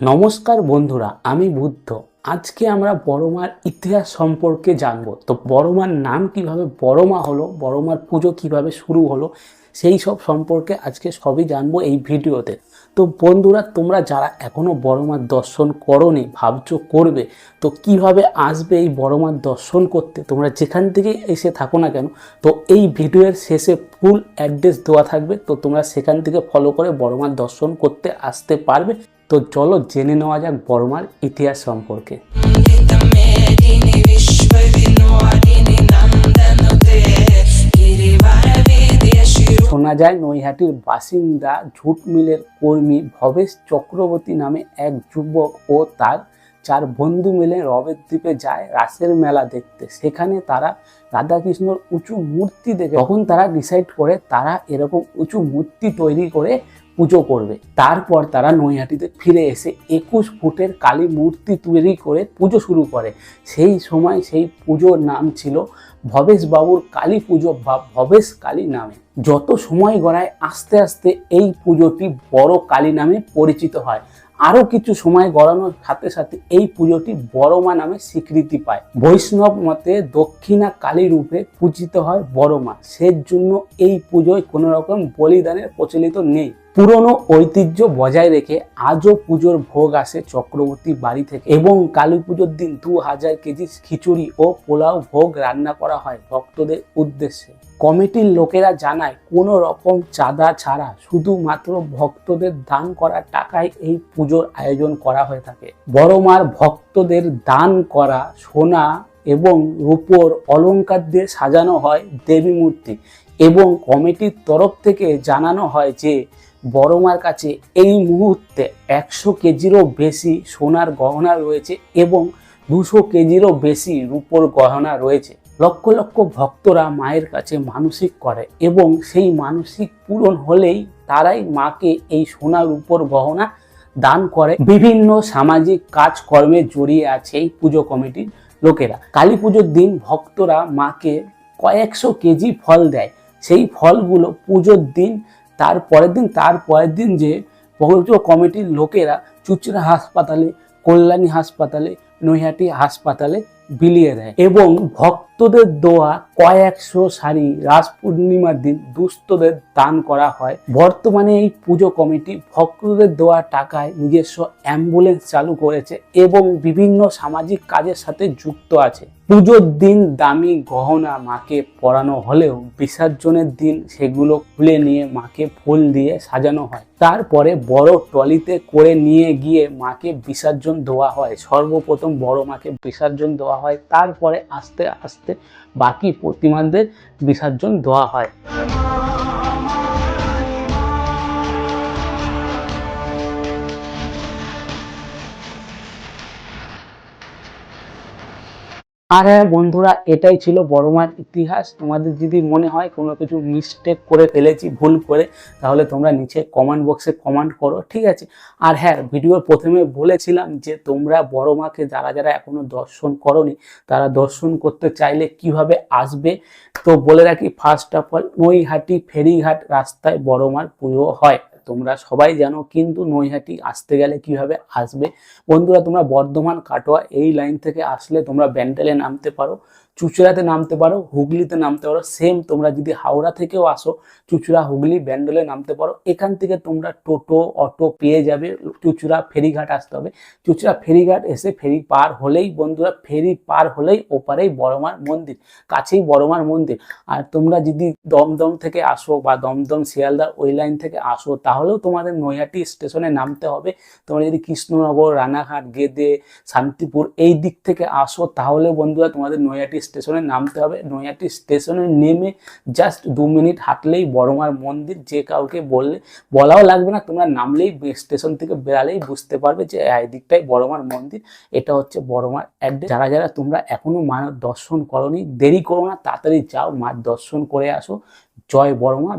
নমস্কার বন্ধুরা, আমি বুদ্ধ। আজকে আমরা বড়মার ইতিহাস সম্পর্কে জানব। তো বড়মার নাম কীভাবে, বড়মা হলো, বড়মার পুজো কীভাবে শুরু হলো, সেই সব সম্পর্কে আজকে সবই জানব এই ভিডিওতে। তো বন্ধুরা, তোমরা যারা এখনও বড়মার দর্শন করনি, ভাবছ করবে, তো কীভাবে আসবে এই বড়মার দর্শন করতে, তোমরা যেখান থেকে এসে থাকো না কেন, তো এই ভিডিওর শেষে ফুল অ্যাড্রেস দেওয়া থাকবে, তো তোমরা সেখান থেকে ফলো করে বড়মার দর্শন করতে আসতে পারবে। তো চলো জেনে নেওয়া যাক বর্মার ইতিহাস সম্পর্কে। শোনা যায় নৈহাটির বাসিন্দা ঝুট মিলের কর্মী ভবেশ চক্রবর্তী নামে এক যুবক ও তার চার বন্ধু মিলে রবের দ্বীপে যায় রাসের মেলা দেখতে। সেখানে তারা রাধাকৃষ্ণর উঁচু মূর্তি দেখে, তখন তারা ডিসাইড করে তারা এরকম উঁচু মূর্তি তৈরি করে পুজো করবে। তারপর তারা নৈহাটিতে ফিরে এসে একুশ ফুটের কালী মূর্তি তৈরি করে পুজো শুরু করে। সেই সময় সেই পুজোর নাম ছিল ভবেশ বাবুর কালী পুজো বা ভবেশ কালী নামে। যত সময় গড়ায় আস্তে আস্তে এই পুজোটি বড় কালী নামে পরিচিত হয়। আরও কিছু সময় গড়ানোর সাথে সাথে এই পুজোটি বড়মা নামে স্বীকৃতি পায়। বৈষ্ণব মতে দক্ষিণা কালী রূপে পূজিত হয় বড়মা। সেজন্য এই পুজোয় কোনো রকম বলিদানের প্রচলিত নেই। পুরনো ঐতিহ্য বজায় রেখে আজও পুজোর ভোগ আসে চক্রবর্তী বাড়ি থেকে এবং কালী পুজোর দিন দু হাজার কেজি খিচুড়ি ও পোলাও ভোগ রান্না করা হয় ভক্তদের উদ্দেশ্যে। কমিটির লোকেরা জানায়, কোনো রকম চাঁদা ছাড়া শুধুমাত্র ভক্তদের দান করা টাকায় এই পুজোর আয়োজন করা হয়ে থাকে। বড়মার ভক্তদের দান করা, সোনা এবং রূপোর অলংকার দিয়ে সাজানো হয় দেবী মূর্তি এবং কমিটির তরফ থেকে জানানো হয় যে বড়মার কাছে এই মুহূর্তে একশো কেজিরও বেশি সোনার গহনা রয়েছে এবং দুশো কেজিরও বেশি রূপোর গহনা রয়েছে। লক্ষ লক্ষ ভক্তরা মায়ের কাছে মানসিক করে এবং সেই মানসিক পূরণ হলেই তারাই মাকে এই সোনার উপর গহনা দান করে। বিভিন্ন সামাজিক কাজকর্মে জড়িয়ে আছে এই পুজো কমিটির লোকেরা। কালী পুজোর দিন ভক্তরা মাকে কয়েকশো কেজি ফল দেয়। সেই ফলগুলো পুজোর দিন তার পরের দিন, তার পরের দিন যে পুজো কমিটির লোকেরা চুচড়া হাসপাতালে, কল্যাণী হাসপাতালে, নৈহাটি হাসপাতালে বিলিয়ে দেয়। এবং ভক্তদের দোয়া কয়েকশো শাড়ি রাস পূর্ণিমার দিন দুস্থদের দান করা হয়। বর্তমানে এই পুজো কমিটি ভক্তদের দেওয়া টাকায় নিজস্ব অ্যাম্বুলেন্স চালু করেছে এবং বিভিন্ন সামাজিক কাজের সাথে যুক্ত আছে। পুজোর দিন দামি গহনা মাকে পরানো হলেও বিসর্জনের দিন সেগুলো খুলে নিয়ে মাকে ফুল দিয়ে সাজানো হয়। তারপরে বড় ট্রলিতে করে নিয়ে গিয়ে মাকে বিসর্জন দেওয়া হয়। সর্বপ্রথম বড় মাকে বিসর্জন দেওয়া হয়। তারপরে আস্তে আস্তে বাকি প্রতিমাদের বিসর্জন দেওয়া হয়। আর হ্যাঁ বন্ধুরা, এটাই ছিল বড়মার ইতিহাস। তোমাদের যদি মনে হয় কোনো কিছু মিস্টেক করে ফেলেছি, ভুল করে, তাহলে তোমরা নিচে কমেন্ট বক্সে কমেন্ট করো, ঠিক আছে? আর হ্যাঁ ভিডিওর প্রথমে বলেছিলাম যে তোমরা বড় মাকে যারা যারা এখনও দর্শন করনি, তারা দর্শন করতে চাইলে কীভাবে আসবে? তো বলে রাখি ফার্স্ট অফ অল নৈহাটি ফেরিঘাট রাস্তায় বড় মার পুজো হয়। তোমরা সবাই জানো কিন্তু নৈহাটি আসতে গেলে কীভাবে আসবে? বন্ধুরা, তোমরা বর্ধমান, কাটোয়া এই লাইন থেকে আসলে তোমরা ব্যান্ডেলে নামতে পারো, চুচুড়াতে নামতে পারো, হুগলিতে নামতে পারো সেম তোমরা যদি হাওড়া থেকেও আসো, চুচুড়া, হুগলি ব্যান্ডেলে নামতে পারো, এখান থেকে তোমরা টোটো, অটো পেয়ে যাবে, চুচুড়া ফেরিঘাট আসতে হবে। চুচুড়া ফেরিঘাট এসে ফেরি পার হলেই বন্ধুরা, ফেরি পার হলেই ওপারেই বড়মার মন্দির, কাছেই বড়মার মন্দির। আর তোমরা যদি দমদম থেকে আসো বা দমদম, শিয়ালদা ওই লাইন থেকে আসো তাহলেও তোমাদের নৈহাটি স্টেশনে নামতে হবে। তোমরা যদি কৃষ্ণনগর, রানাঘাট, গেদে, শান্তিপুর এই দিক থেকে আসো তাহলে বন্ধুরা তোমাদের নৈহাটি স্টেশনে নামতে হবে। নৈহাটি স্টেশনে নেমে জাস্ট দু মিনিট হাঁটলেই বড়মার মন্দির, যে কাউকে বললে, বলাও লাগবে না, তোমরা নামলেই স্টেশন থেকে বেরালেই বুঝতে পারবে যে এই দিকটাই বড়মার মন্দির, এটা হচ্ছে বড়মার অ্যাড্রেস যারা যারা তোমরা এখনও মার দর্শন করনি, দেরি করো না, তাড়াতাড়ি যাও মার দর্শন করে আসো। জয় বড়মা।